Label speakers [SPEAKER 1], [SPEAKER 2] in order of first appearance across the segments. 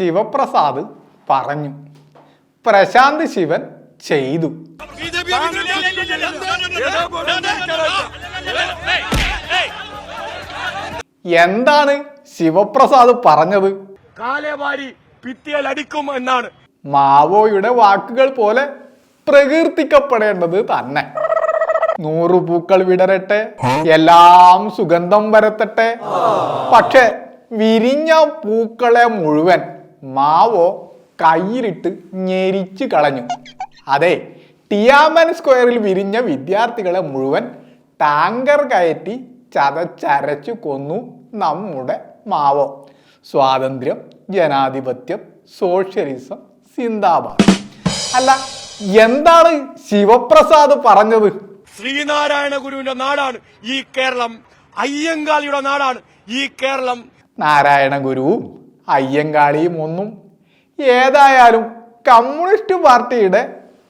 [SPEAKER 1] ശിവപ്രസാദ് പറഞ്ഞു. പ്രശാന്ത് ശിവൻ ചെയ്തു. എന്താണ് ശിവപ്രസാദ് പറഞ്ഞത്?
[SPEAKER 2] കാലേവാരി എന്നാണ്.
[SPEAKER 1] മാവോയുടെ വാക്കുകൾ പോലെ പ്രകീർത്തിക്കപ്പെടേണ്ടത് തന്നെ. നൂറു പൂക്കൾ വിടരട്ടെ എല്ലാം സുഗന്ധം വരത്തട്ടെ. പക്ഷെ വിരിഞ്ഞ പൂക്കളെ മുഴുവൻ മാവോ കയ്യിലിട്ട് ഞെരിച്ചു കളഞ്ഞു. അതെ ടിയാമൻ സ്ക്വയറിൽ വിരിഞ്ഞ വിദ്യാർത്ഥികളെ മുഴുവൻ ടാങ്കർ കയറ്റി ചതച്ചരച്ചു കൊന്നു നമ്മുടെ മാവോ. സ്വാതന്ത്ര്യം ജനാധിപത്യം സോഷ്യലിസം സിന്ദാബാദ്. അല്ല എന്താണ് ശിവപ്രസാദ് പറഞ്ഞത്?
[SPEAKER 2] ശ്രീനാരായണ ഗുരുവിന്റെ നാടാണ് ഈ കേരളം. അയ്യങ്കാളിയുടെ നാടാണ് ഈ കേരളം.
[SPEAKER 1] നാരായണ ഗുരുവും അയ്യങ്കാളിയും ഒന്നും ഏതായാലും കമ്മ്യൂണിസ്റ്റ് പാർട്ടിയുടെ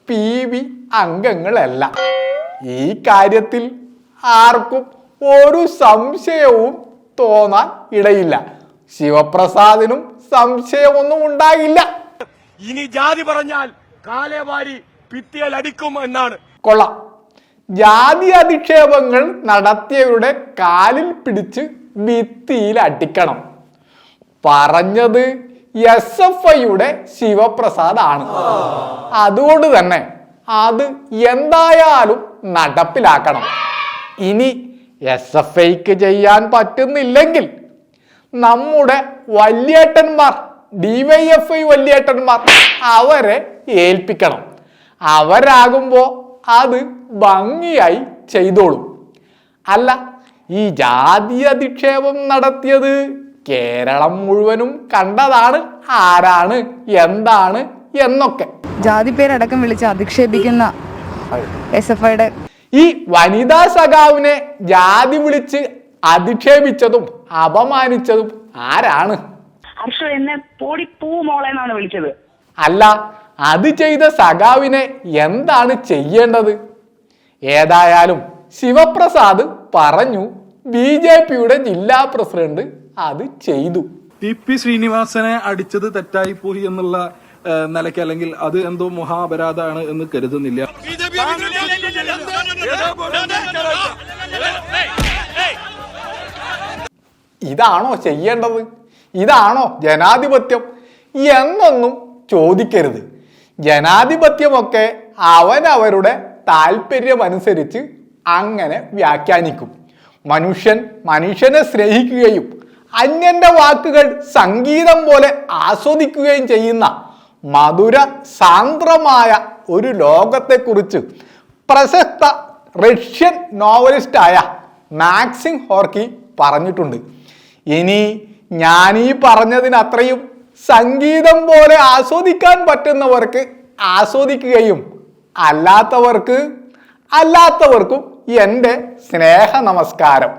[SPEAKER 1] പി ബി അംഗങ്ങളല്ല. ഈ കാര്യത്തിൽ ആർക്കും ഒരു സംശയവും തോന്നാൻ ഇടയില്ല. ശിവപ്രസാദിനും സംശയമൊന്നും ഉണ്ടാകില്ല.
[SPEAKER 2] ഇനി ജാതി പറഞ്ഞാൽ കാലേവാരി ഭിത്തിയിൽ അടിക്കും എന്നാണ്.
[SPEAKER 1] കൊള്ളാം. ജാതി അധിക്ഷേപങ്ങൾ നടത്തിയവരുടെ കാലിൽ പിടിച്ച് ഭിത്തിയിൽ അടിക്കണം. പറഞ്ഞത് എസ് എഫ് ഐയുടെ ശിവപ്രസാദ് ആണ് അതുകൊണ്ട് തന്നെ അത് എന്തായാലും നടപ്പിലാക്കണം. ഇനി എസ് എഫ് ഐക്ക് ചെയ്യാൻ പറ്റുന്നില്ലെങ്കിൽ നമ്മുടെ വല്യേട്ടന്മാർ ഡിവൈഎഫ്ഐ വല്യേട്ടന്മാർ അവരെ ഏൽപ്പിക്കണം. അവരാകുമ്പോൾ അത് ഭംഗിയായി ചെയ്തോളും. അല്ല ഈ ജാതി അധിക്ഷേപം നടത്തിയത് കേരളം മുഴുവനും കണ്ടതാണ് ആരാണ് എന്താണ് എന്നൊക്കെ.
[SPEAKER 3] ജാതി പേരടക്കം വിളിച്ച് അധിക്ഷേപിക്കുന്ന എസ് എഫ് ഐയുടെ
[SPEAKER 1] ഈ വനിതാ സഖാവിനെ ജാതി വിളിച്ച് അധിക്ഷേപിച്ചതും അപമാനിച്ചതും ആരാണ്?
[SPEAKER 4] ഹർഷു എന്നെ പോടി പൂ മോളെ എന്നാണ് വിളിച്ചത്.
[SPEAKER 1] അല്ല അത് ചെയ്ത സഖാവിനെ എന്താണ് ചെയ്യേണ്ടത്? ഏതായാലും ശിവപ്രസാദ് പറഞ്ഞു ബി ജെ പിയുടെ ജില്ലാ പ്രസിഡന്റ് അത് ചെയ്തു.
[SPEAKER 5] ടി പി ശ്രീനിവാസനെ അടിച്ചത് തെറ്റായി പോയി എന്നുള്ള നിലയ്ക്ക് അല്ലെങ്കിൽ അത് എന്തോ മഹാപരാധാണ് എന്ന് കരുതുന്നില്ല.
[SPEAKER 1] ഇതാണോ ചെയ്യേണ്ടത്? ഇതാണോ ജനാധിപത്യം? എന്നൊന്നും ചോദിക്കരുത്. ജനാധിപത്യമൊക്കെ അവനവരുടെ താല്പര്യമനുസരിച്ച് അങ്ങനെ വ്യാഖ്യാനിക്കും. മനുഷ്യൻ മനുഷ്യനെ സ്നേഹിക്കുകയും അന്യന്റെ വാക്കുകൾ സംഗീതം പോലെ ആസ്വദിക്കുകയും ചെയ്യുന്ന മധുര സാന്ദ്രമായ ഒരു ലോകത്തെക്കുറിച്ച് പ്രശസ്ത റഷ്യൻ നോവലിസ്റ്റായ മാക്സിം ഹോർക്കി പറഞ്ഞിട്ടുണ്ട്. ഇനി ഞാൻ ഈ പറഞ്ഞതിനത്രയും സംഗീതം പോലെ ആസ്വദിക്കാൻ പറ്റുന്നവർക്ക് ആസ്വദിക്കുകയും അല്ലാത്തവർക്ക് അല്ലാത്തവർക്കും എന്റെ സ്നേഹ നമസ്കാരം